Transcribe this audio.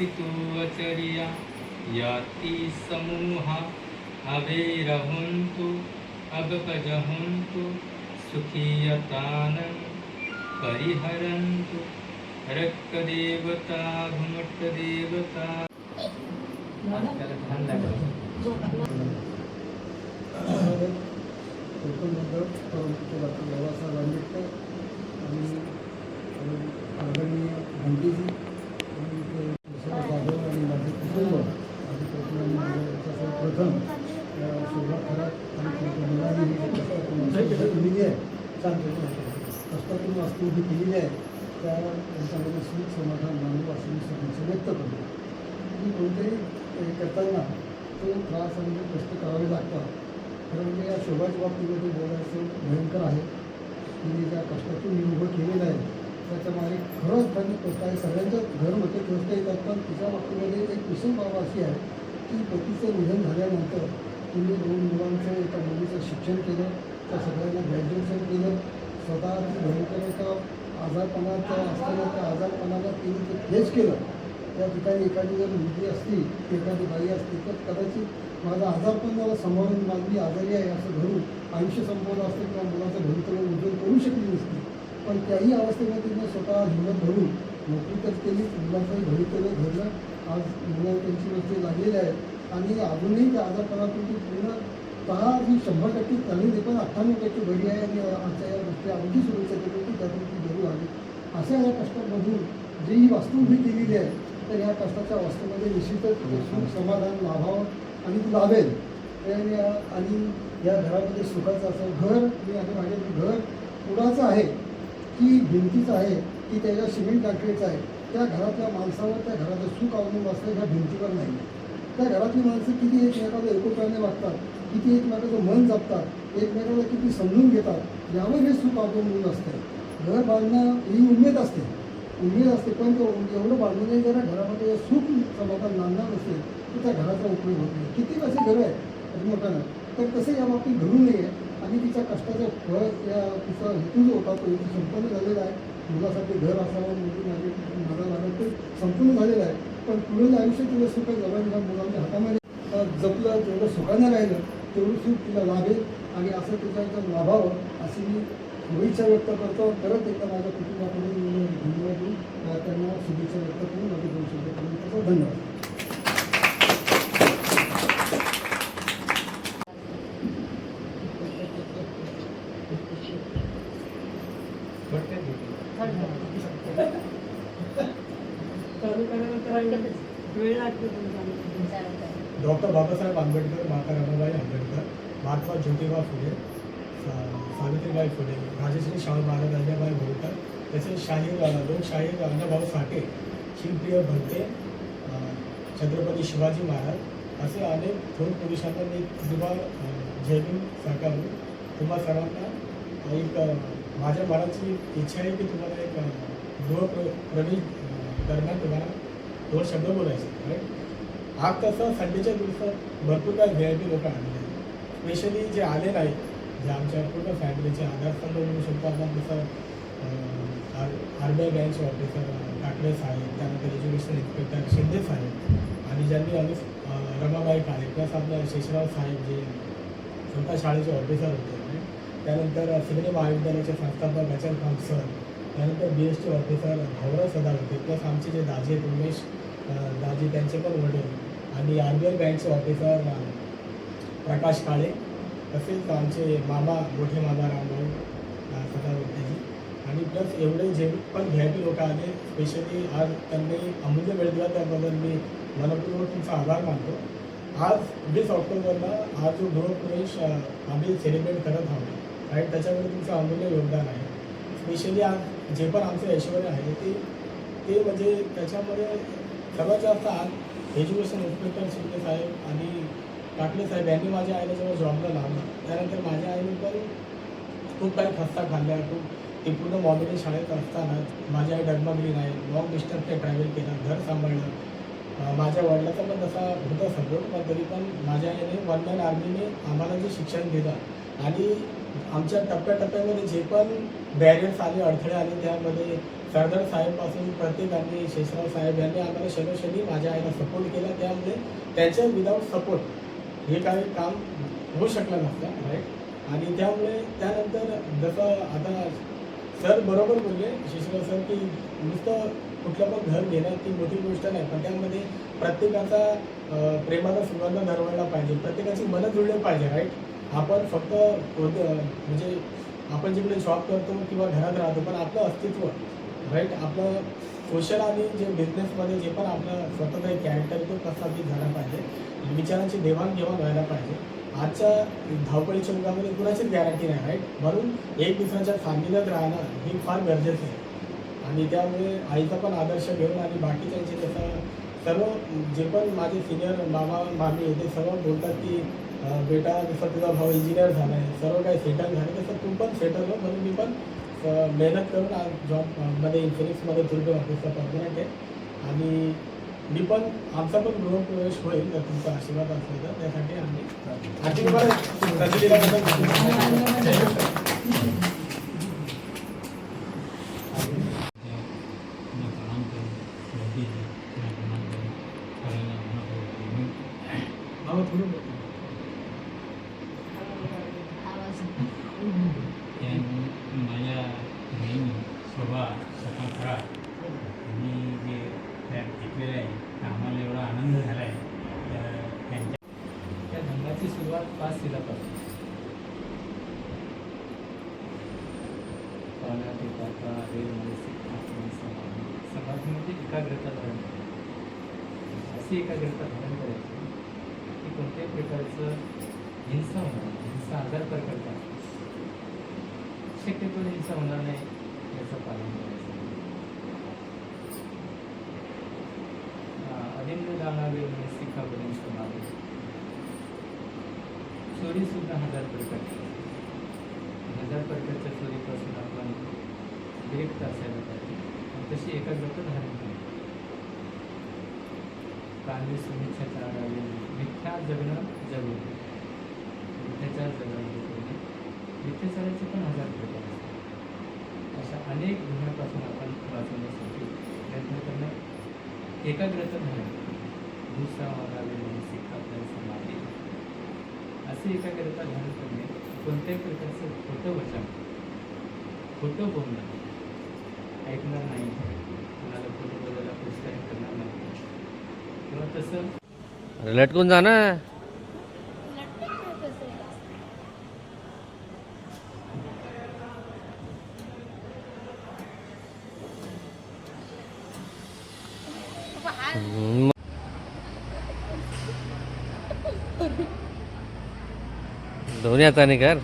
पितुवचर्या याति समूहा अवे रहन्तु अगपजहन्तु सुखीयतानं परिहरन्तु। रक्तदेवता घुमट्टदेवता। ध्यान कष्टातून वास्तू ही केलेली आहे त्या त्यांच्यामध्ये सुख समाधान मानव असं मी शुभेच्छा व्यक्त करतो. की कोणतेही हे करताना तो त्रास आणि जे कष्ट करावे लागतात. खरं म्हणजे या शोभाच्या बाबतीमध्ये बोलायचं भयंकर आहे. तिने ज्या कष्टातून मी उभं केलेलं आहे त्याच्यामागे खरंच त्यांनी कष्ट आहे सगळ्यांच्या घर मोठे कष्ट येतात. पण तिच्या बाबतीमध्ये एक विषय बाब अशी आहे की पतीचं निधन झाल्यानंतर तिने दोन मुलांचं एका मुलीचं शिक्षण केलं त्या सगळ्यांना ग्रॅज्युएशन केलं. स्वतः ती भयंकर एका आजारपणाच्या असताना त्या आजारपणाला तिने ते फेस केलं त्या ठिकाणी एखादी जर मुलगी असती एखादी बाई असती तर कदाचित माझा आजारपण मला सांभाळून माझी आजारी आहे असं धरून आयुष्य संपवलं असतं किंवा मुलाचं भवितव्य उज्ज्वल करू शकली नसती. पण त्याही अवस्थेमध्ये तिने स्वतः हिंमत धरून नोकरी तर केली मुलाचंही भवितव्य घडलं. आज मुलं त्यांची गोष्टी लागलेली आहेत आणि अजूनही त्या आजारपणातून ती पूर्णतः जी शंभर टक्के चालली ती पण अठ्ठ्याण्णव टक्के बरी आहे आणि आजच्या या गोष्टी अगदी सुरक्षित देतो की त्यातून ती जरूर आली. अशा या कष्टामधून जी ही वास्तू उभी केलेली आहे तर या कष्टाच्या वास्तूमध्ये निश्चितच ते सुख समाधान लाभावं आणि ती लाभेल. आणि आणि या घरामध्ये सुखाचं असं घर मी आता माझे घर कुणाचं आहे की भिंतीचं आहे की त्याच्या सिमेंट काँक्रीटचं आहे त्या घरातल्या माणसावर त्या घराचं सुख अवलंबून असतं ह्या भिंतीवर नाही. त्या घरातली माणसं किती एकमेकाला एकोप्याने वागतात किती एकमेकाचं मन जपतात एकमेकाला किती समजून घेतात यावर हे सुख अवलंबून असतं. घर बांधणं ही उमेद असते. उमेद असते पण तो एवढं बांधूनही जरा घरामध्ये सुख समाधान नांदणार नसेल तर त्या घराचा उपयोग होत नाही. किती असे घर आहे मोठ्यानं तर तसं या बाबतीत घडू नये आणि तिच्या कष्टाचं फळ या तिचा हेतू जो होता तो हेतू संपन्न झालेला आहे. मुलासाठी घर असावं मुली माझे माझा लागत ते संपूर्ण झालेलं आहे. पण पुढील आयुष्य तिला सुख जवळ मुलांच्या हातामध्ये जपलं तेवढं सुखानं राहिलं तेवढं सूट तिला लाभेल आणि असं तिच्या इथं लाभावं अशी मी शुभेच्छा व्यक्त करतो. परत एकदा माझ्या कुटुंबाकडून धन्यवाद देऊन त्यांना शुभेच्छा व्यक्त करून माझे दोन शब्द त्याचा धन्यवाद वेळ लागतो तुमचा डॉक्टर बाबासाहेब आंबेडकर माता रमाबाई आंबेडकर महात्मा ज्योतिबा फुले सा- सावित्रीबाई फुले राजश्री शाहू महाराज अहिल्याबाई होळकर तसेच शाहीर दोन लोकशाहीर अण्णाभाऊ साठे शिवप्रिय भंते छत्रपती शिवाजी महाराज असे अनेक थोर पुरुषांना मी तुम्हा जय भीम तुम्हा सर्वांना एक माझ्या मनाची इच्छा आहे की तुम्हाला एक अ, प्रवेश दरम्यान तुम्हाला दोन शब्द बोलायचे राईट हा कसं संडेच्या दिवसात भरपूर काही व्ही आय पी लोक आलेले आहेत. स्पेशली जे आले नाहीत जे आमच्या पूर्ण फॅमिलीचे आधारस्तंभ म्हणू शकतो आपण जसं आर बी आय बँकचे ऑफिसर काकडे साहेब त्यानंतर एज्युकेशन इन्स्पेक्टर शिंदे साहेब आणि ज्यांनी आम्ही रमाबाई काळे प्लस आपल्या शेषराव साहेब जे स्वतः शाळेचे ऑफिसर होते त्यानंतर सिनेमा महाविद्यालयाचे संस्थापक अचल खान सर. त्यानंतर बी एसचे ऑफिसर भाऊराव सदार होते प्लस आमचे जे दाजी उमेश दाजी त्यांचे पण वडील. आणि आर बी आय बँकचे ऑफिसर प्रकाश काळे तसेच आमचे मामा मोठे मामा रामभाऊ अं, सदावर्तेजी आणि प्लस एवढे जे पण व्ही आय पी लोक आले स्पेशली आज त्यांनी अमूल्य वेळ दिला त्याबद्दल मी मनपूर्वक तुमचा आभार मानतो. आज वीस ऑक्टोबरला हा जो गृहप्रवेश आम्ही सेलिब्रेट करत आहोत कारण त्याच्यामध्ये तुमचं अमूल्य योगदान आहे. स्पेशली आज जे पण आमचं ऐश्वर्य आहे ते ते म्हणजे त्याच्यामध्ये सर्वात जास्त आज एज्युकेशन इन्स्पेक्टर शिंदे साहेब आणि काकडे साहेब यांनी माझ्या आईला जेव्हा जॉबला लावला त्यानंतर माझ्या आईने पण खूप काही खस्ता खाल्ल्या खूप ते पूर्ण मॉडेल शाळेत असताना माझी आई डगमगली नाही. लॉंग डिस्टन्स ते ट्रॅव्हल केलं घर सांभाळलं. माझ्या वडिलाचा पण तसा होता सपोर्ट पण तरी पण माझ्या आईने वन मॅन आर्मीने आम्हाला जे शिक्षण दिलं आणि आमच्या टप्प्याटप्प्यामध्ये जे पण बॅरियर्स आले अडथळे आले त्यामध्ये सरदार साहेबपासून प्रत्येकाने शेषराव साहेब यांनी आम्हाला शनोशनी माझ्या आईला सपोर्ट केला. त्यामुळे त्यांच्या विदाऊट सपोर्ट हे काही काम होऊ शकलं नसतं राईट आणि त्यामुळे त्यानंतर जसं आता सर बरोबर बोलले शेषराव सर की नुसतं कुठलं पण घर घेणं ती मोठी गोष्ट नाही पण त्यामध्ये प्रत्येकाचा प्रेमाचा सुगंध धरवायला पाहिजे प्रत्येकाची मनं जुळले पाहिजे राईट आपण फक्त कोणतं म्हणजे आपण जिकडे जॉब करतो किंवा घरात राहतो पण आपलं अस्तित्व राईट आपलं सोशल आणि जे बिझनेसमध्ये जे पण आपलं स्वतःचा एक कॅरेक्टर तो कसा ती झाला पाहिजे. विचारांची देवाणघेवाण व्हायला पाहिजे. आजच्या धावपळीच्या युगामध्ये कुणाचीच गॅरंटी नाही राईट म्हणून एक दुसऱ्याच्या सान्निध्यात राहणं हे फार गरजेचं आहे. आणि त्यामुळे आईचा पण आदर्श घेऊन आणि बाकीच्यांचे जसं सर्व जे पण माझे सिनियर मामा मामी ते सर्व बोलतात की बेटा जसं तुझा भाऊ इंजिनियर झाला आहे सर्व काही सेटल झालं तसं तू पण सेटल हो म्हणून मी पण मेहनत करून आज जॉबमध्ये इन्फिनिक्समध्ये तुर्बे ऑफिसचा परमनंट आहे. आणि मी पण आमचा पण गृहप्रवेश होईल जर तुमचा आशीर्वाद असला तर त्यासाठी आम्ही आणखी तुम्हाला संधी दिल्याबद्दल मैं प्रणाम करूँ मोदी जी मैं प्रणाम करूँ करायला नको आवाज थोडं या माझ्या नेहमी स्वभाव सकाळ खराब यांनी जे फ्लॅट घेतलेलं आहे ते आम्हाला एवढा आनंद झाला आहे तर त्यांच्या त्या धंद्याची सुरुवात पाच शिलापासून पाण्यात उतारता वेळ मानसिक समाधी समाधी म्हणजे एकाग्रता धारण अशी एकाग्रता धारण करायची की कोणत्याही प्रकारचं हिंसा होणार हिंसा आजार प्रकारचा शक्यतो हिंसा होणार नाही याचं पालन करायचं. अनिंद दानावे म्हणजे शिखापर्यंत समाधी चोरी सुद्धा हजार प्रकारची हजार प्रकारच्या चोरीपासून आपण विरक्त असायला पाहिजे. आणि तशी एकाग्रता धारण नाही. कांदे शुभेच्छा चारावे मिथ्या जगणं जगू मिथ्याचार जगणं जगू मिथ्याचाराचे पण हजार प्रकार असतात अशा अनेक गुन्ह्यापासून आपण वाचवण्यासाठी प्रयत्न करणं एकाग्रता धारण दुसरा मागावे असे एकाग्रता ध्यान करणे कोणत्याही प्रकारचं खोटं वचन खोटं बोलणं ऐकणार नाही. कोणाला खोटं बोलायला प्रोत्साहित करणार नाही. किंवा तसं लटकून जाणं दोन्ही हाताने कर